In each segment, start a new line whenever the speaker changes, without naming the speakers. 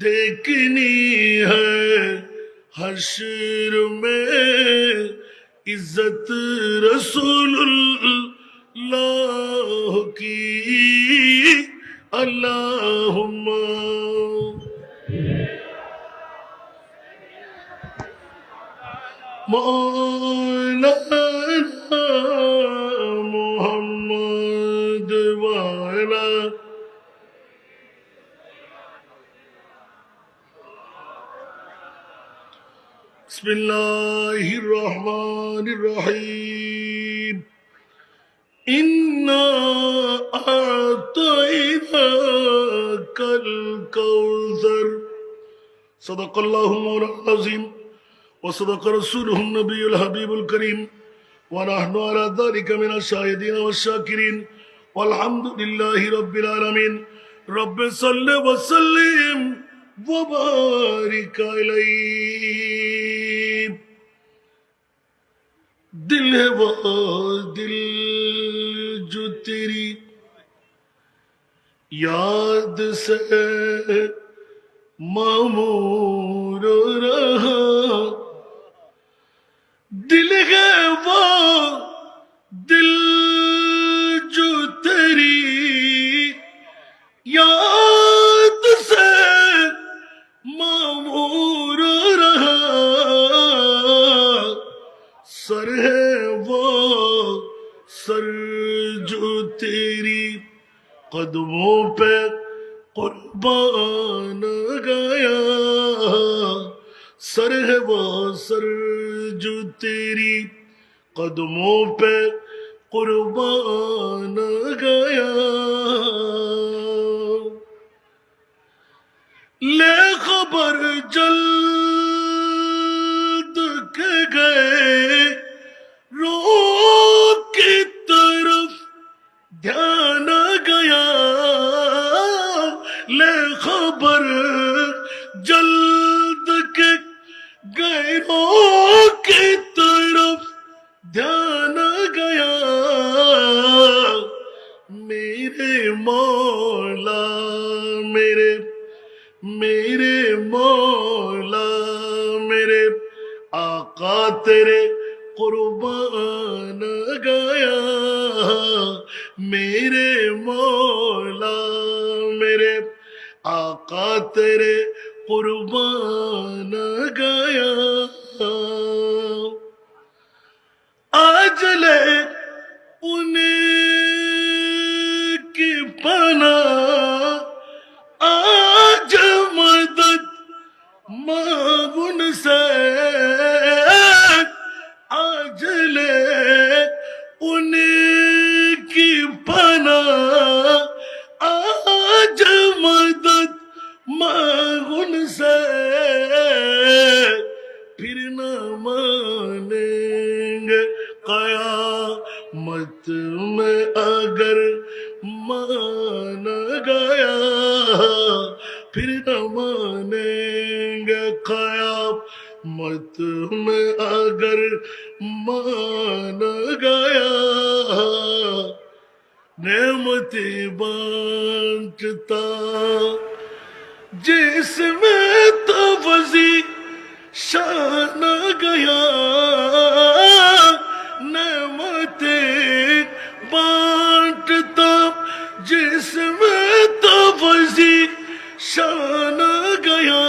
دیکھنی ہے حشر میں عزت رسول اللہ کی۔ اللہم۔ مولا بسم الله الرحمن الرحيم إنا أعطيناك الكوثر صدق الله مولانا العظيم وصدق رسوله النبي الحبيب الكريم ونحن على ذلك من الشاهدين والشاكرين والحمد لله رب العالمين رب صل وسلم وبارک علیہ دل ہے وہ دل جو تیری یاد سے مامور رہا۔ دل ہے कदमों पे कुर्बान गया ले खबर जल्द میرے آقا تیرے قربان گیا آج لے خلوت میں اگر مانا گیا، پھر نہ مانیں گے قیامت میں اگر مانا گیا نعمتیں بانٹتا۔ جس میں تو وزی شان گیا شان گیا۔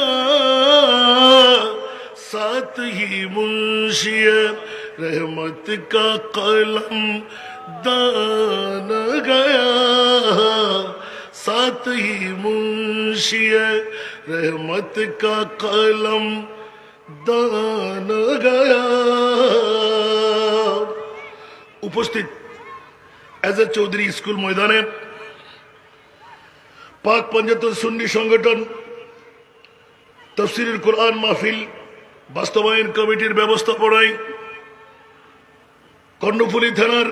ساتھ ہی منشی رحمت کا قلم دان گیا۔ ساتھ ہی منشی رحمت کا قلم دان گیا۔ ایز اے چودھری اسکول میدان পাক পঞ্চায়েত সুন্নি সংগঠন তফসিরুল কোরআন মাহফিল বাস্তবায়ন কমিটির ব্যবস্থাপনায় কর্ণফুলী থানার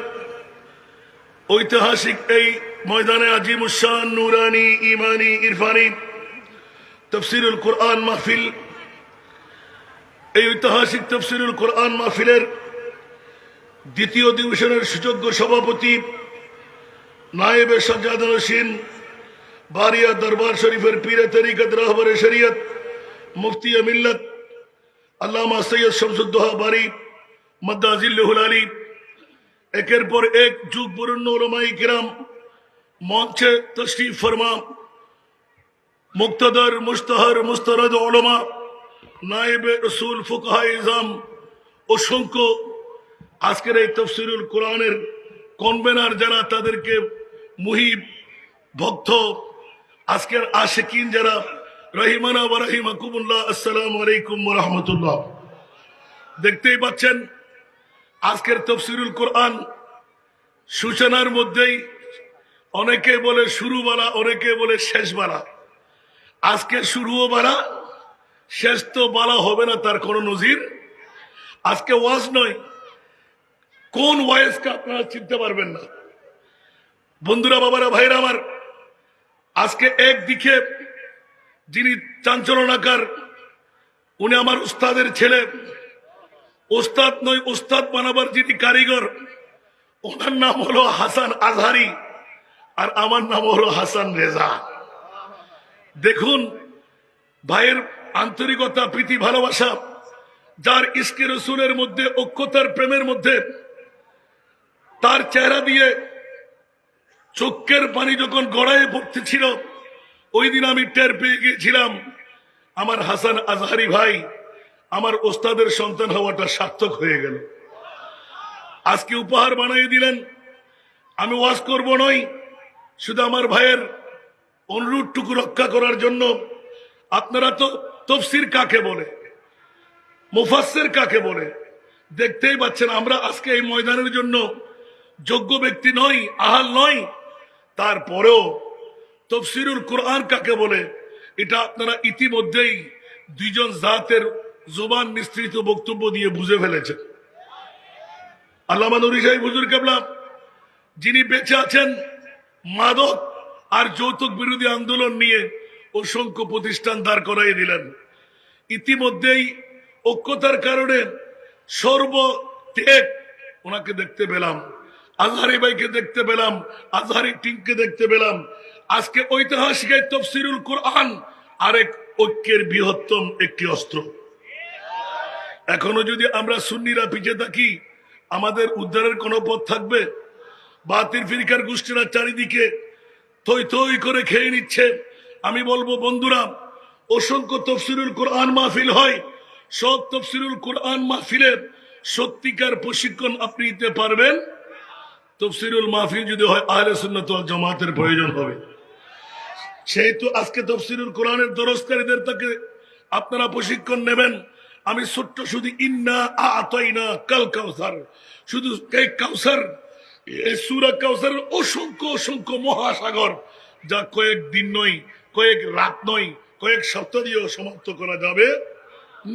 ঐতিহাসিক এই ময়দানে আজিম উসান নুরানি ইমানি ইরফানি তফসিরুল কোরআন মাহফিল। এই ঐতিহাসিক তফসিরুল কোরআন মাহফিলের দ্বিতীয় ডিভিশনের সুযোগ্য সভাপতি নায়েবে সজ্জাদ হোসেন বারিয়া দরবার শরীফের পীরে তরিকত রাহবরে শরীয়ত, মুফতি মিল্লত, আল্লামা সৈয়দ শামসুদ্দোহা বারি, মদ্দাজিল্লুহুল আলী। একের পর এক যুগ বরুণ্য ওলমাই কিরাম মঞ্চে তশরিফ ফরমা, মুক্তদর মুস্তহর মুস্তরদ ওলমা নায়েবে রসুল ফুকাহা ইজাম, অসংখ্য আজকের এই তফসিরুল কোরআনের কনভেনার যারা তাদেরকে মুহিব, ভক্ত আজকের আশেকিন যারা রহিমানা ওয়া রাহিমাকুমুল্লাহ, আসসালামু আলাইকুম রাহমাতুল্লাহ। দেখতেই পাচ্ছেন, আজকের তফসিরুল কোরআন সূচনার মধ্যেই অনেকে বলে শুরু বালা অনেকে বলে শেষ বালা আজকে শুরুও বালা, শেষ তো বালা হবে না, তার কোনো নজির। আজকে ওয়াজ নয়, কোন ওয়াইজকে আপনারা চিনতে পারবেন না। বন্ধুরা, বাবারা, ভাইরা আমার আজকে একদিকে যিনি চাঞ্চলনাকার উনি আমার উস্তাদের ছেলে। ওস্তাদ নয় ওস্তাদ বানাবার যিনি কারিগর, ওনার নাম হলো হাসান আজহারি আর আমার নাম হলো হাসান রেজা। দেখুন, ভাইয়ের আন্তরিকতা, প্রীতি, ভালোবাসা, যার ইস্কে রসুলের মধ্যে অক্ষতার প্রেমের মধ্যে, তার চেহারা দিয়ে চোখের পানি যখন গড়ায় পড়তেছিল ওই দিন আমি টের পেয়ে গিয়েছিলাম, আমার হাসান আজহারি ভাই আমার ওস্তাদের সন্তান হওয়াটা সার্থক হয়ে গেল। আজকে উপহার বানিয়ে দিলেন। আমি ওয়াজ করব নই, শুধু আমার ভাইয়ের অনুরোধটুকু রক্ষা করার জন্য। আপনারা তো তফসির কাকে বলে? মুফাসের কাকে বলে? দেখতেই পাচ্ছেন, আমরা আজকে এই ময়দানের জন্য যোগ্য ব্যক্তি নই, আহাল নই। তারপরেও তফসিরুল কোরআন কাকে বলে? এটা আপনারা ইতিমধ্যেই দুইজন জাতের জোবান মিশ্রিত বক্তব্য দিয়ে বুঝে ফেলেছেন। কেবলা, যিনি বেঁচে আছেন মাদক আর যৌতুক বিরোধী আন্দোলন নিয়ে অসংখ্য প্রতিষ্ঠান দাঁড় করাই দিলেন। ইতিমধ্যেই ঐক্যতার কারণে সর্বত্যাগ ওনাকে দেখতে পেলাম। আজহারি ভাইকে দেখতে পেলাম, আজহারি টিমকে দেখতে পেলাম। আজকে ঐতিহাসিক তফসিরুল কোরআন আরেক ঐক্যের বৃহত্তম একটি অস্ত্র। এখনও যদি আমরা সুন্নিরা পিছিয়ে থাকি, আমাদের উদ্ধারের কোনো পথ থাকবে? বাতির ফিরিকার গোষ্ঠীরা চারিদিকে থই থই করে খেয়ে নিচ্ছে। আমি বলব, বন্ধুরা, অসংখ্য তফসিরুল কোরআন মাহফিল হয়। সব তফসিরুল কোরআন মাহফিলের সত্যিকার প্রশিক্ষণ আপনি দিতে পারবেন। তফসিরুল মাহফিল যদি হয়, আহলে সুন্নত জামাতের প্রয়োজন হবে। সেহেতু আজকে তফসিরুল কোরআনের দরস্কারীদের তাকে আপনারা প্রশিক্ষণ নেবেন, আমি ছোট্ট শুধু ইন্না আতাইনা কাল কাউসার। শুধু এই কাউসার, এই সুরা কাউসারের অসংখ্য অসংখ্য মহাসাগর যা কয়েক দিন নয়, কয়েক রাত নয়, কয়েক সপ্তাহ দিয়েও সমাপ্ত করা যাবে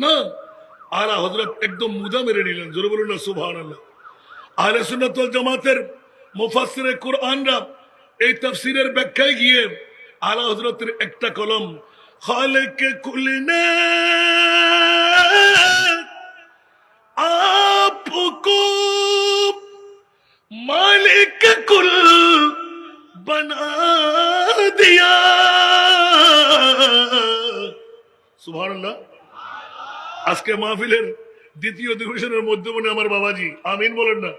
না। আলা হজরত একদম মুদা মেরে নিলেন, জোরে বলুন না সুভান আল্লাহ আহলে সুন্নাতুল জামাতের মুফাসসিরে কোরআনরা এই তাফসিরের ব্যাখ্যায় গিয়ে আলা হজরতের একটা কলম, খালেকে কুলিনা আপকো মালিক কুল বনা দিয়া। সুবহানাল্লাহ। আজকে মাহফিলের দ্বিতীয় অধিবেশনের মধ্যে মনে আমার বাবাজি। আমিন বলেন না।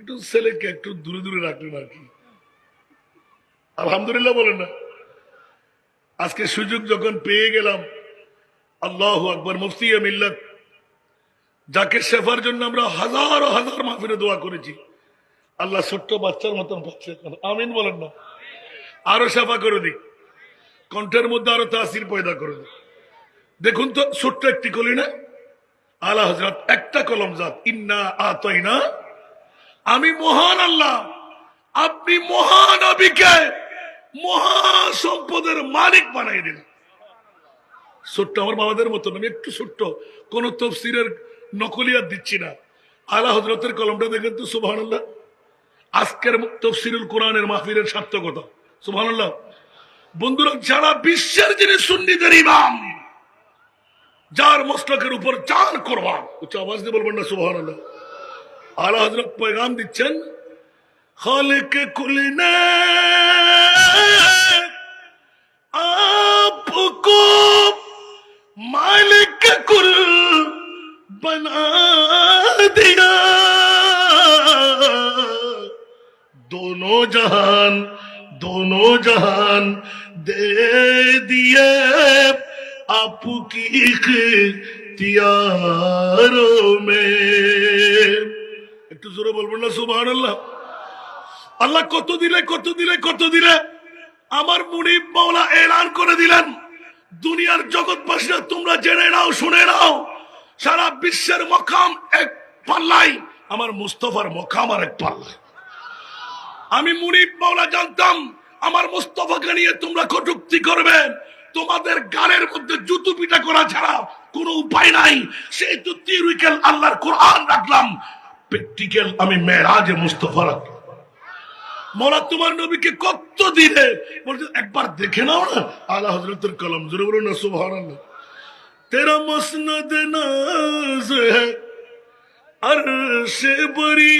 একটু ছেলেকে একটু দূরে দূরে রাখলেন আর কি। আলহামদুলিল্লাহ বলেন না। আজকে সুযোগ যখন পেয়ে গেলাম, আল্লাহ আকবর, মুফতি মিল্লাত, যাকে শেফার জন্য আমরা হাজার হাজার মাহফিলে দোয়া করেছি, আল্লাহ ছোট্ট বাচ্চার মতন পাচ্ছে আমিন বলেন না। আরও শেফা করে দিক। কণ্ঠের মধ্যে আরও তাসির পয়দা করে দিক। দেখুন তো, ছোট্ট একটি কলি না? আল্লাহ হজরত একটা কলম জাত। ইন্না আতইনা আমি মহান আল্লাহ। আপনি মহান আবিকে মহা সম্পদের মালিক বানাই দিলেন। ছোট্ট আমার বাবাদের মতন, আমি একটু ছোট্ট, কোন তফসিরের নকলিয়াত দিচ্ছি না। আলা হজরতের কলমটা দেখেন তো সুবাহ আজকের তফসিরুল কোরআনের মাহফিলের সার্থকতা সুবাহ বন্ধুরা, যারা বিশ্বের যিনি সুন্নিদের ইমাম, যার মস্তকের উপর চান করবান, উচ্চ আওয়াজ দিয়ে বলবেন না সুবাহ آلہ حضرت پیغام পয়গাম দিচ্ছেন کل نے آپ کو مالک کل بنا دیا۔ دونوں جہان دونوں جہان دے دیے۔ آپ کی اختیاروں میں۔ একটু জোরে বলবেন না সুবহান আল্লাহ আল্লাহ কত দিলে কত দিলে কত দিলে আমার মুনিব মাওলা এলান করে দিলেন। দুনিয়ার জগৎবাসীরা, তোমরা জেনে নাও, শুনে নাও, সারা বিশ্বের মকাম এক পাল্লাই, আমার মুস্তফার মকাম আর এক পাল্লাই। আমি মুনিব মাওলা জানতাম, আমার মুস্তফাকে নিয়ে তোমরা কটুক্তি করবে। তোমাদের গানের মধ্যে জুতু পিটা করা ছাড়া কোনো উপায় নাই। সেই তো তিরুইকেল আল্লাহর কোরআন রাখলাম। প্র্যাকটিক্যাল আমি মেয়েরাজে মুস্তফার মরা তোমার নবীকে কত দিনে বলছে, একবার দেখে নাও না, আলা হজরতের কলম, জোরে বলুন না সুভান তেরা মসনদ নাজ হ্যাঁ, আরশে বরি।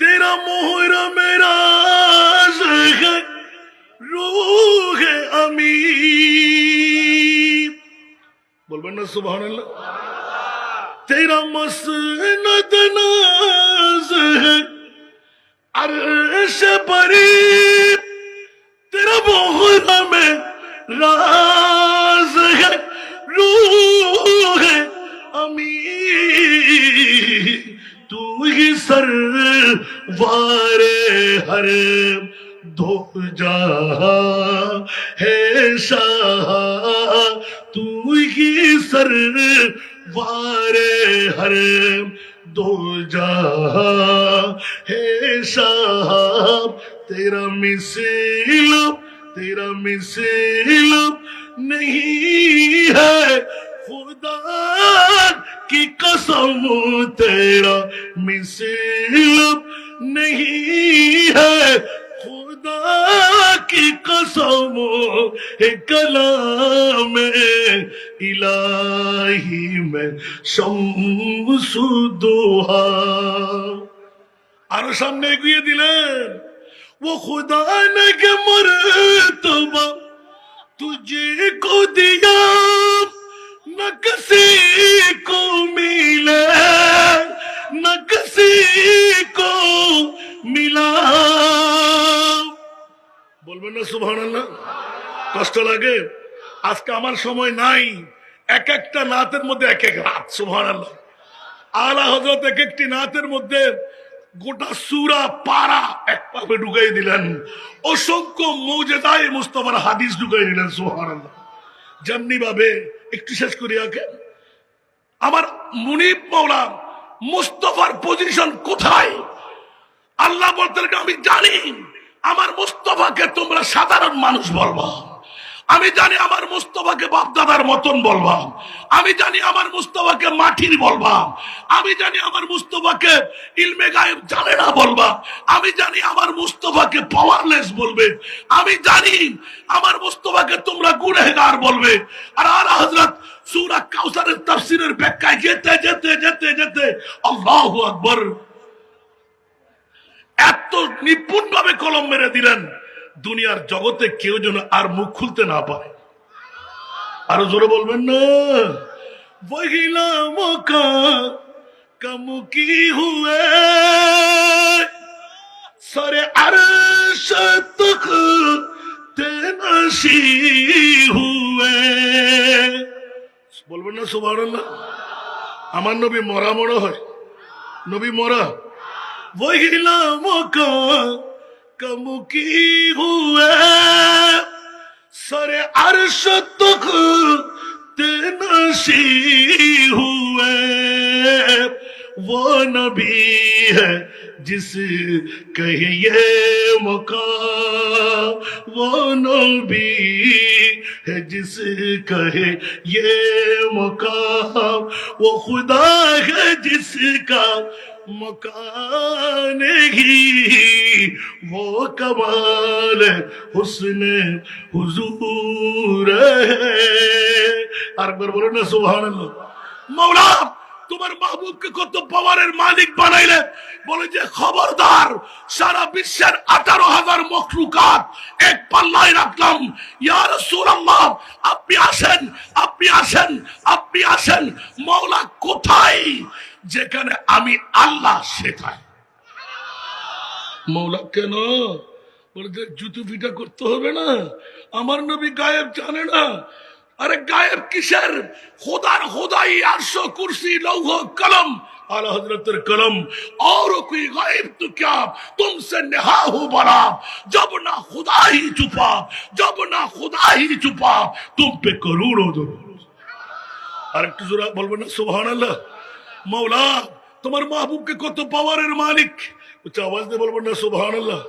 তেরা মোহর মেরাজ হ্যাঁ, রুহ আমি বলবেন না সুভান আল্লাহ तेरा मसनद नाज है अर्श परी तेरा मोहरा में राज है रूह है अमी तू ही सर वारे हर धो जा है शाह तू ही सर वारे हर दो जा है शाह तेरा मिसिल तेरा मिसिल नहीं है खुदा की कसम तेरा मिसिल नहीं है खुदा की कसम है कलाम इलाही में शमसुदोहा আরো সামনে এগিয়ে দিলেন वो खुदा ने के मरतबा तुझे को दिया न किसी को मिले न किसी को मिला বলবেন না সুবহান কষ্ট লাগে? আজকে আমার সময় নাই। এক একটা নাতের মধ্যে এক এক রাত আল্লাহ আলা হজরত এক একটি নাতের মধ্যে গোটা সুরা পারা এক পাপে ঢুকাই দিলেন। অসংখ্য মৌজেদায় মুস্তফার হাদিস ঢুকাই দিলেন আল্লাহ যেমনি ভাবে, একটু শেষ করি আগে। আমার মুনিব মাওলা মুস্তফার পজিশন কোথায়? আল্লাহ বলতে আমি জানি। আমার মুস্তফাকে তোমরা সাধারণ মানুষ বলবা। আমি জানি আমার মুস্তফাকে বাপদাদার মতন বলবা। আমি জানি আমার মুস্তফাকে মাটির বলবা। আমি জানি আমার মুস্তফাকে ইলমে গায়েব জানে না বলবা। আমি জানি আমার মুস্তফাকে পাওয়ারলেস বলবে। আমি জানি আমার মুস্তফাকে তোমরা গুনেগার বলবে। আর আলা হযরত সূরা কাউসারের তাফসীরের ব্যাখ্যায় যেতে যেতে যেতে যেতে আল্লাহু আকবার এত নিপুণ ভাবে কলম মেরে দিলেন, দুনিয়ার জগতে কেউ যেন আর মুখ খুলতে না পারে। আরও জোরে বলবেন না? বহিলা মকা কম কি হুয়ে? সরে আর তক তেনশি হুয়ে। বলবেন না, সুবহানাল্লাহ। আমার নবী মরা মরা হয়। নবী মরা। وہی لاموں کا کم کی ہوئے۔ سر عرش تک تنشی ہوئے۔ وہ نبی ہے جس کہیں یہ مقام وہ نبی ہے جس کہے یہ مقام وہ خدا ہے جس کا مکان ہی وہ کمال حسن حضور ہے আরেকবার বলুন না, সুবহানাল্লাহ। মাওলা, তোমার মাহবুবকে কত পাওয়ারের মালিক বানাইলে? বলে যে, খবরদার, সারা বিশ্বের আঠারো হাজার মখলুকাত, এক পাল্লায় রাখলাম। ইয়ার সুরাম্মা আপনি আসেন আপনি আসেন আপনি আসেন। মাওলা, কোথায়? যেখানে আমি আল্লাহ সেখানে মৌলা কেন বলে যে জুতু পিটা করতে হবে না আমার নবী গায়েব জানে না আরে গায়েব কিসের খোদার খোদাই আরশো কুরসি লৌহ কলম आला हजरत कलम और कोई गायब तो क्या तुमसे नेहा हो बड़ा जब ना खुदा ही छुपा जब ना खुदा ही छुपा तुम पे करोड़ों दो আর একটু জোরা বলবেন না সুবহান আল্লাহ মৌলা, তোমার মাহবুবকে কত পাওয়ারের মালিক? উচ্চ আওয়াজ দিয়ে বলব না সুবহান আল্লাহ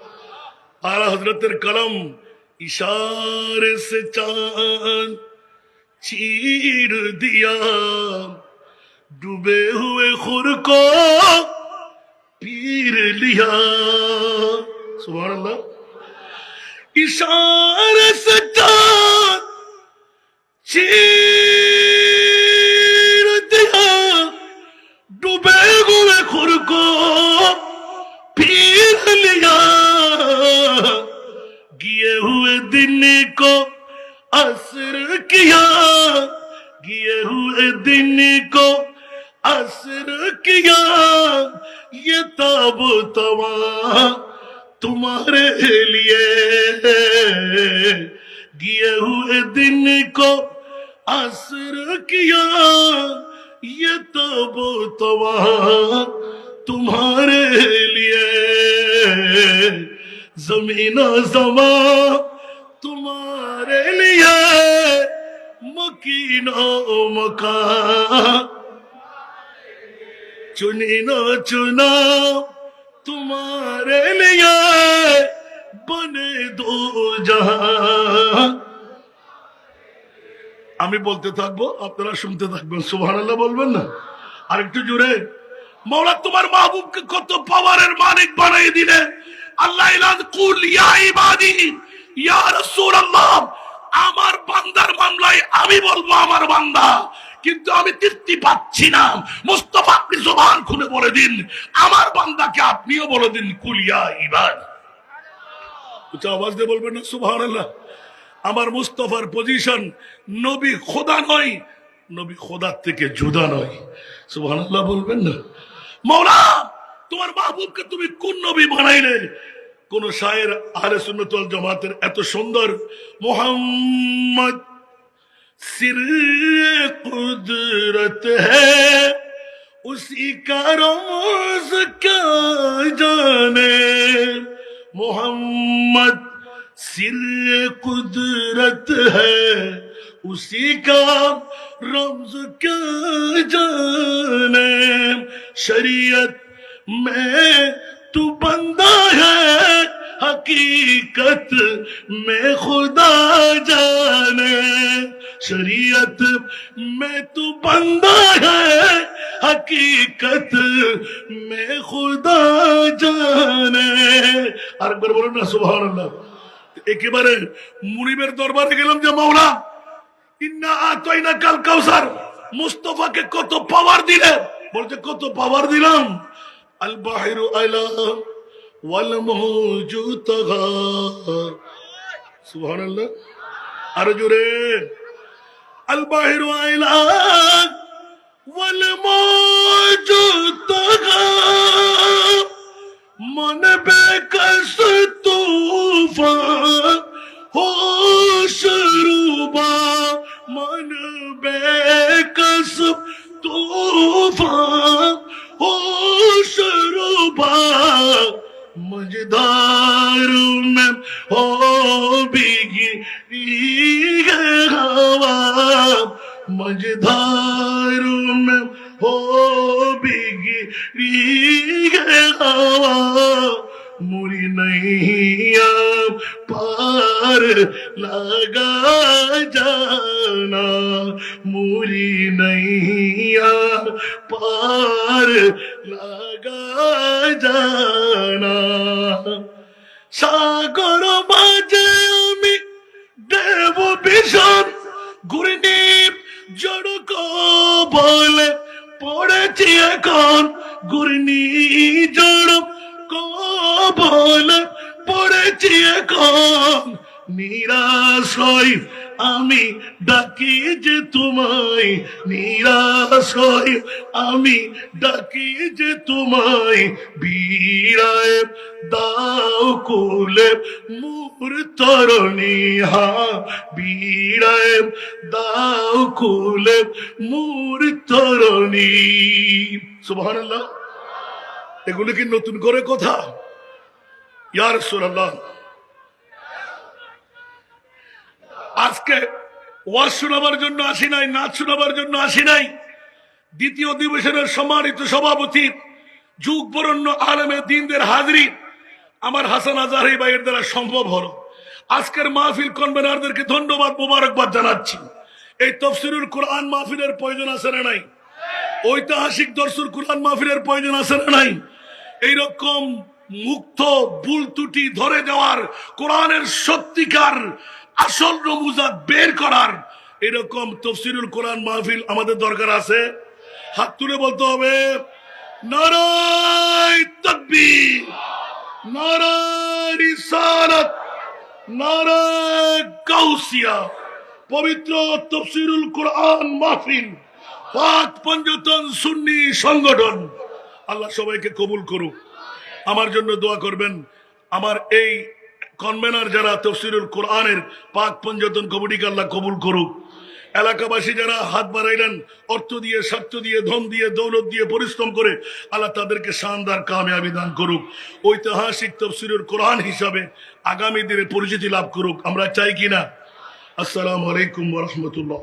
আলা হজরতের কলম, ইশারে সে চাঁদ দিয়া ডুবে হুয়ে খুর কো পীর লিয়া। সুবহান আল্লাহ ইশার সে চান চির دن کو اثر کیا گیے ہوئے دن کو اثر کیا۔ یہ تاب تمام تمہارے لیے گیے ہوئے دن کو اثر کیا، یہ تاب تمام تمہارے لیے زمین زمان تمہارے لیے مکین و مکان چنینا چنا تمہارے لیے بنے আমি বলতে থাকব, আপনারা শুনতে থাকবেন সুভান বলবেন না? আর একটু জুড়ে মৌলা তোমার মাহবুবকে কত পাওয়ারের মালিক বানাই দিলে। আল্লাহ কুল ইয়া ইবাদি আমার বান্দার মামলায় আমি বলব আমার বান্দা, কিন্তু আমি তৃপ্তি পাচ্ছি না। মুস্তফা, আপনি জবান খুলে বলে দিন। আমার বান্দাকে আপনিও বলে দিন কুলিয়া ইবাদ। আওয়াজ দিয়ে বলবেন না, সুবহানাল্লাহ। আমার মুস্তফার পজিশন নবী খোদা নয়, নবী খোদার থেকে জুদা নয়। সুবহানাল্লাহ বলবেন না। মৌলা তোমার মাহবুবকে তুমি কোন নবী বানাইলে? কোন শায়ের আহলে সুন্নাত ওয়াল জামাতের এত সুন্দর মোহাম্মদ सिर कुदरत है उसी का रोज क्या जाने मोहम्मद सिर कुदरत है उसी का रमज क्या जाने शरीयत में तू बंदा है हकीकत में खुदा जाने शरीयत में तू बंदा है हकीकत में खुदा জানে আরেকবার বলুন না সুবহানাল্লাহ একেবারে মুনিবের দরবারে গেলাম যে মাওলা ইন্না আতাইনা কাল কাউসার মুস্তফাকে কত পাওয়ার দিলে বলতে কত পাওয়ার দিলাম البحر ألا والموج تغى سبحان الله أرجوري البحر ألا والموج تغى من بكس طوفان هو شروبا من بكس मजदार में हो बिगी हवा मुरी नैया पार लगा जाना मुरी नैया पार लगा जाना সাগর মাঝে আমি দেব ভীষণ ঘুরিনি জড়ক বলে পড়েছে এখন ঘূর্ণি জড় কবল পড়েছি এখন নিরাশয় আমি ডাকি যে তোমায় নিরাশয় আমি ডাকি যে তোমায়, বীরায় দাও কুলে মুর তরণী। হা, বীরায় দাও কুলে মুর তরণী। সুবহানাল্লাহ। এগুলো কি নতুন করে কথা? ইয়ার সুরাল্লাহ আজকে ওয়াজ শোনাবার জন্য আসি নাই, নাচ শোনাবার জন্য আসি নাই। দ্বিতীয় অধিবেশনের সম্মানিত সভাপতি যুগ বরণ্য আলমে দিনদের হাজরি আমার হাসান আজারি ভাইয়ের দ্বারা সম্ভব হলো। আজকের মাহফিল কনভেনারদেরকে ধন্যবাদ মোবারকবাদ জানাচ্ছি। এই তফসিরুল কোরআন মাহফিলের প্রয়োজন আছে না নাই? ঐতিহাসিক দর্শন কোরআন মাহফিলের প্রয়োজন আছে না নাই? এইরকম মুক্ত ভুল ত্রুটি ধরে দেওয়ার কোরআনের সত্যিকার আসল নমুজা বের করার এরকম তফসিরুল কোরআন মাহফিল আমাদের দরকার আছে। হাত তুলে বলতে হবে গাউসিয়া, পবিত্র তফসিরুল কোরআন মাহফিল, পাক পঞ্জতন সুন্নি সংগঠন। আল্লাহ সবাইকে কবুল করুক। আমার জন্য দোয়া করবেন, আমার এই কনভেনার যারা তফসিরুল কোরআনের পাক পঞ্জতন কমিটিকে আল্লাহ কবুল করুক। এলাকাবাসী যারা হাত বাড়াইলেন, অর্থ দিয়ে, স্বার্থ দিয়ে, ধন দিয়ে, দৌলত দিয়ে পরিশ্রম করে, আল্লাহ তাদেরকে শানদার কামিয়াবি দান করুক। ঐতিহাসিক তফসিরুল কোরআন হিসাবে আগামী দিনে পরিচিতি লাভ করুক। আমরা চাই কিনা? আসসালামু আলাইকুম রহমতুল্লাহ।